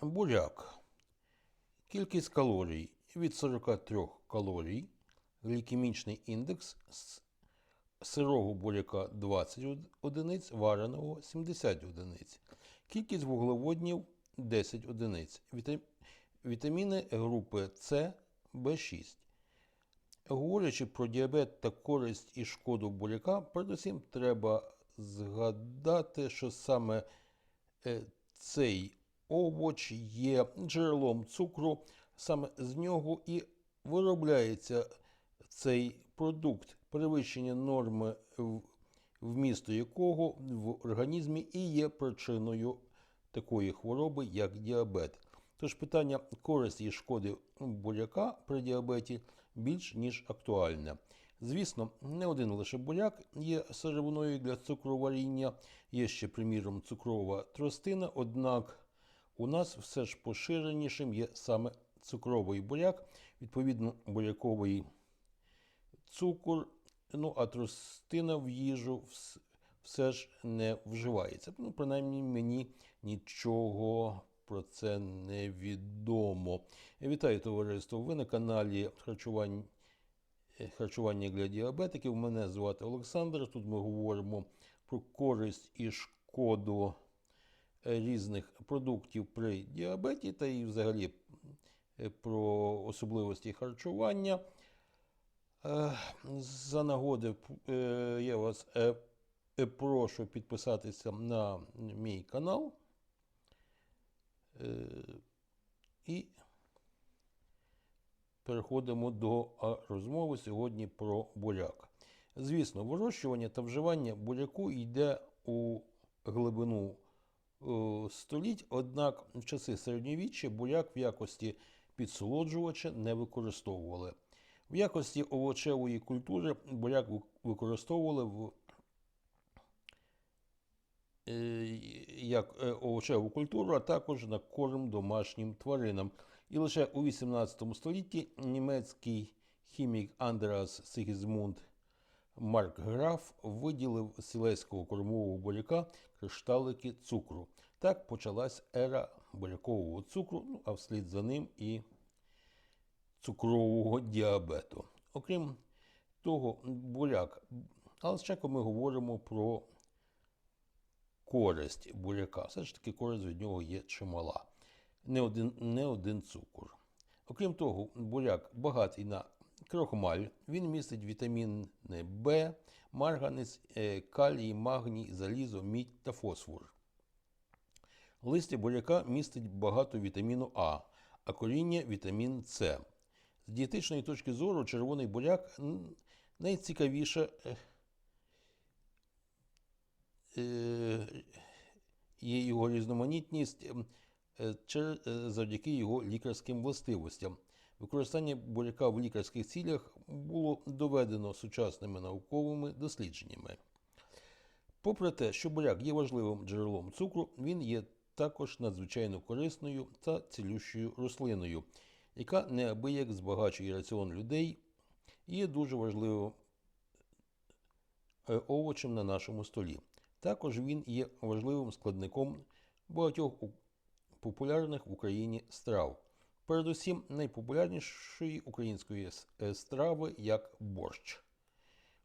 Буряк. Кількість калорій від 43 калорій. Глікемічний індекс сирого буряка 20 одиниць, вареного 70 одиниць. Кількість вуглеводнів 10 одиниць. Вітаміни групи С, В6. Говорячи про діабет та користь і шкоду буряка, передусім треба згадати, що саме е, цей овоч є джерелом цукру, саме з нього і виробляється цей продукт, перевищення норми вмісту якого в організмі і є причиною такої хвороби, як діабет. Тож питання користі і шкоди буряка при діабеті більш ніж актуальне. Звісно, не один лише буряк є сировиною для цукроваріння, є ще, приміром, цукрова тростина, однак у нас все ж поширенішим є саме цукровий буряк, відповідно, буряковий цукор, ну а тростина в їжу все ж не вживається. Ну, принаймні мені нічого про це не відомо. Вітаю товариство! Ви на каналі харчування, харчування для діабетиків. Мене звати Олександр. Тут ми говоримо про користь і шкоду різних продуктів при діабеті та і взагалі е, про особливості харчування. Е, За нагоди е, я вас е, е, прошу підписатися на мій канал. Е, І переходимо до розмови сьогодні про буряк. Звісно, вирощування та вживання буряку йде у глибину е, століть, однак в часи середньовіччя буряк в якості підсолоджувача не використовували. В якості овочевої культури буряк використовували в е, як е, овочеву культуру, а також на корм домашнім тваринам. І лише у 18 столітті німецький хімік Андреас Сигізмунд Марк Граф виділив з кормового буряка кришталики цукру. Так почалась ера бурякового цукру, ну а вслід за ним і цукрового діабету. Окрім того, буряк. Але спочатку ми говоримо про користь буряка. Все ж таки, користь від нього є чимала. Не один, не один цукор. Окрім того, буряк багатий на крохмаль. Він містить вітаміни В, марганець, е, калій, магній, залізо, мідь та фосфор. Листя буряка містить багато вітаміну А, а коріння вітамін С. З дієтичної точки зору червоний буряк найцікавіше е, е, є його різноманітність завдяки його лікарським властивостям. Використання буряка в лікарських цілях було доведено сучасними науковими дослідженнями. Попри те, що буряк є важливим джерелом цукру, він є також надзвичайно корисною та цілющою рослиною, яка неабияк збагачує раціон людей і є дуже важливим е, овочем на нашому столі. Також він є важливим складником багатьох популярних в Україні страв. Передусім, найпопулярнішої української страви як борщ.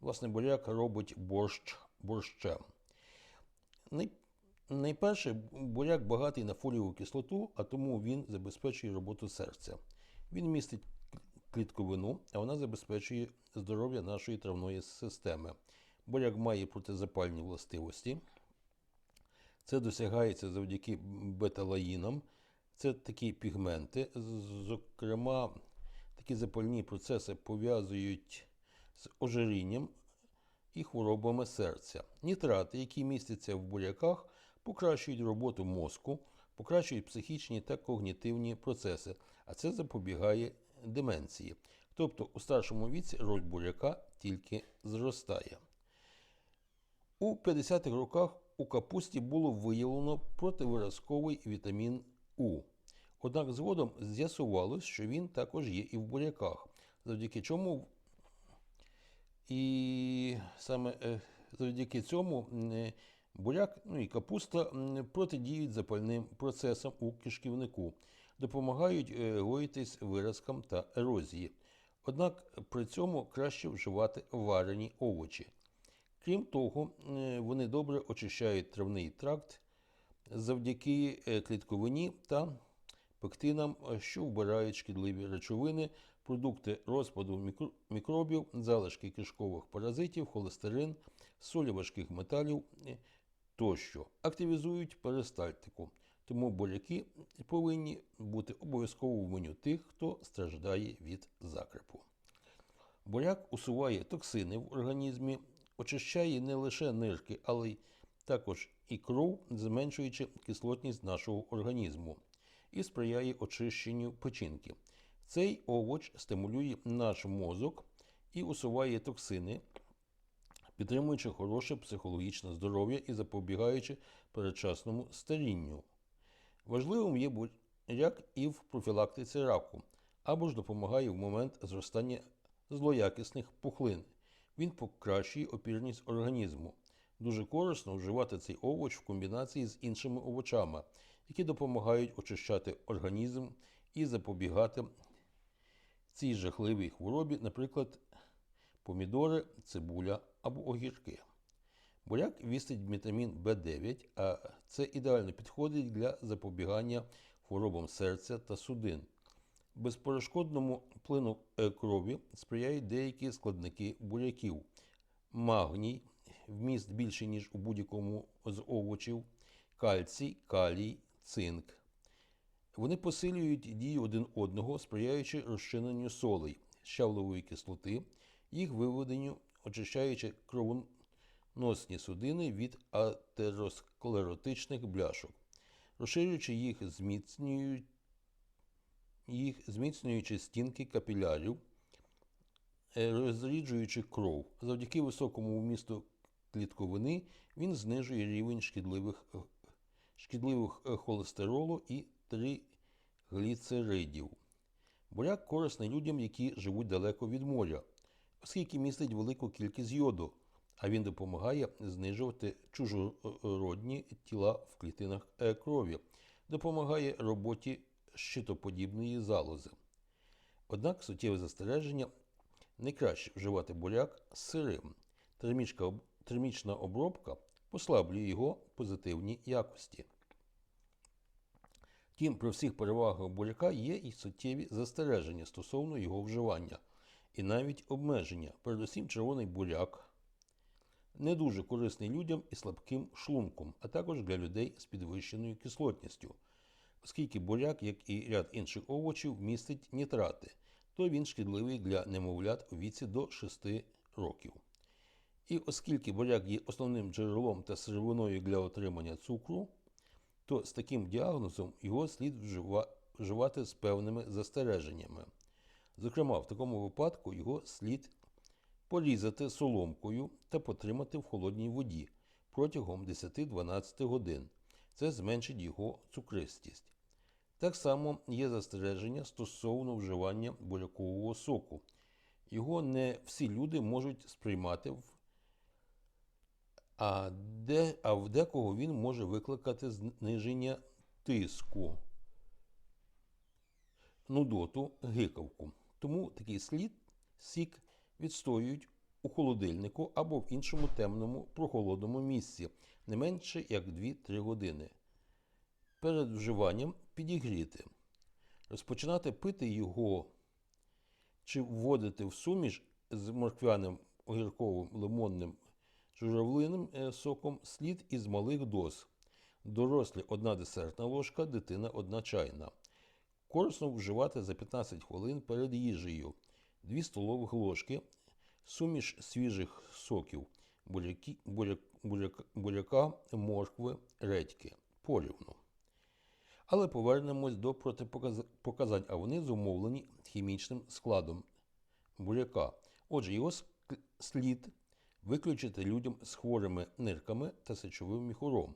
Власне, буряк робить борщ борщем. Най... Найперше, буряк багатий на фолієву кислоту, а тому він забезпечує роботу серця. Він містить клітковину, а вона забезпечує здоров'я нашої травної системи. Буряк має протизапальні властивості. Це досягається завдяки беталаїнам. Це такі пігменти. Зокрема, такі запальні процеси пов'язують з ожирінням і хворобами серця. Нітрати, які містяться в буряках, покращують роботу мозку, покращують психічні та когнітивні процеси, а це запобігає деменції. Тобто у старшому віці роль буряка тільки зростає. У 50-х роках у капусті було виявлено противиразковий вітамін У. Однак згодом з'ясувалось, що він також є і в буряках, завдяки чому і саме е, завдяки цьому е, Буряк ну і капуста протидіють запальним процесам у кишківнику, допомагають е, гоїтись виразкам та ерозії. Однак при цьому краще вживати варені овочі. Крім того, вони добре очищають травний тракт завдяки е, клітковині та пектинам, е, що вбирають шкідливі речовини, продукти розпаду мікробів, залишки кишкових паразитів, холестерин, солі важких металів е, тощо. Активізують перистальтику. Тому буряки повинні бути обов'язково в меню тих, хто страждає від закрепу. Буряк усуває токсини в організмі, очищає не лише нирки, але й також і кров, зменшуючи кислотність нашого організму і сприяє очищенню печінки. Цей овоч стимулює наш мозок і усуває токсини, підтримуючи хороше психологічне здоров'я і запобігаючи передчасному старінню. Важливим є буряк і в профілактиці раку, або ж допомагає в момент зростання злоякісних пухлин. Він покращує опірність організму. Дуже корисно вживати цей овоч в комбінації з іншими овочами, які допомагають очищати організм і запобігати цій жахливій хворобі, наприклад, помідори, цибуля або огірки. Буряк містить вітамін В9, а це ідеально підходить для запобігання хворобам серця та судин. Безперешкодному плину е, крові сприяють деякі складники буряків. Магній, вміст більший, ніж у будь-якому з овочів, кальцій, калій, цинк. Вони посилюють дію один одного, сприяючи розчиненню солей, щавлової кислоти, їх виведенню, очищаючи кровоносні судини від атеросклеротичних бляшок, розширюючи їх, зміцнюють їх, зміцнюючи стінки капілярів, е, розріджуючи кров. Завдяки високому вмісту клітковини він знижує рівень шкідливих, е, шкідливих е, холестеролу і тригліцеридів. Буряк корисний людям, які живуть далеко від моря, оскільки містить велику кількість йоду, а він допомагає знижувати чужородні тіла в клітинах е, крові, допомагає роботі щитоподібної залози. Однак суттєве застереження не краще вживати буряк сирим. Термічка термічна обробка послаблює його позитивні якості. Втім, при всіх перевагах буряка є і суттєві застереження стосовно його вживання, і навіть обмеження. Передусім, червоний буряк не дуже корисний людям із слабким шлунком, а також для людей з підвищеною кислотністю. Оскільки буряк, як і ряд інших овочів, містить нітрати, то він шкідливий для немовлят у віці до 6 років. І оскільки буряк є основним джерелом та сировиною для отримання цукру, то з таким діагнозом його слід вживати з певними застереженнями. Зокрема, в такому випадку його слід порізати соломкою та потримати в холодній воді протягом 10-12 годин. Це зменшить його цукристість. Так само є застереження стосовно вживання бурякового соку. Його не всі люди можуть сприймати, в- а, де, а в декого він може викликати зниження тиску, нудоту, гикавку. Тому такий слід сік відстоюють у холодильнику або в іншому темному прохолодному місці не менше як 2-3 години. Перед вживанням підігріти. Розпочинати пити його чи вводити в суміш з морквяним огірковим лимонним журавлиним е, соком слід із малих доз. Дорослі 1 десертна ложка, дитина 1 чайна. Корисно вживати за 15 хвилин перед їжею. 2 столових ложки, суміш свіжих соків, буряки, буряк, буряк, буряка, моркви, редьки, порівну. Але повернемось до протипоказань, а вони зумовлені хімічним складом буряка. Отже, його слід виключити людям з хворими нирками та сечовим міхуром.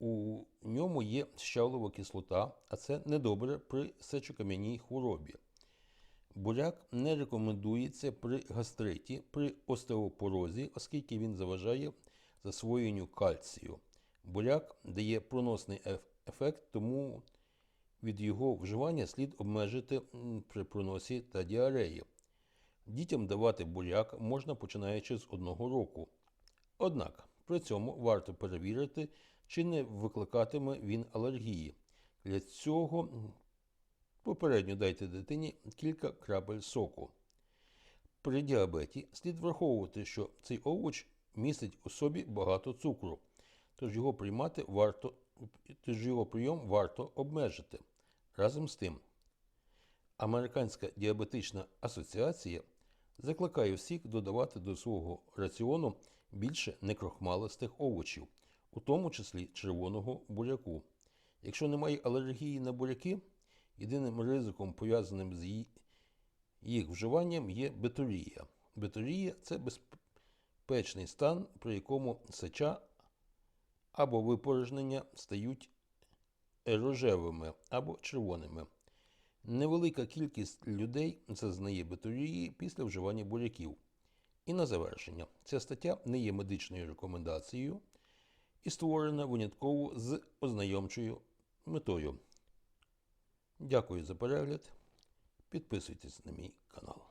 У ньому є щавлова кислота, а це недобре при сечокам'яній хворобі. Буряк не рекомендується при гастриті, при остеопорозі, оскільки він заважає засвоєнню кальцію. Буряк дає проносний ефект, тому від його вживання слід обмежити при проносі та діареї. Дітям давати буряк можна починаючи з одного року. Однак при цьому варто перевірити, чи не викликатиме він алергії. Для цього попередньо дайте дитині кілька крапель соку. При діабеті слід враховувати, що цей овоч містить у собі багато цукру, тож його приймати варто, тож його прийом варто обмежити. Разом з тим, Американська діабетична асоціація закликає всіх додавати до свого раціону більше некрохмалистих овочів, у тому числі червоного буряку. Якщо немає алергії на буряки, єдиним ризиком, пов'язаним з їх вживанням є бетурія. Бетурія це безпечний стан, при якому сеча або випорожнення стають рожевими або червоними. Невелика кількість людей зазнає бетурії після вживання буряків. І на завершення, ця стаття не є медичною рекомендацією і створена винятково з ознайомчою метою. Дякую за перегляд. Підписуйтесь на мій канал.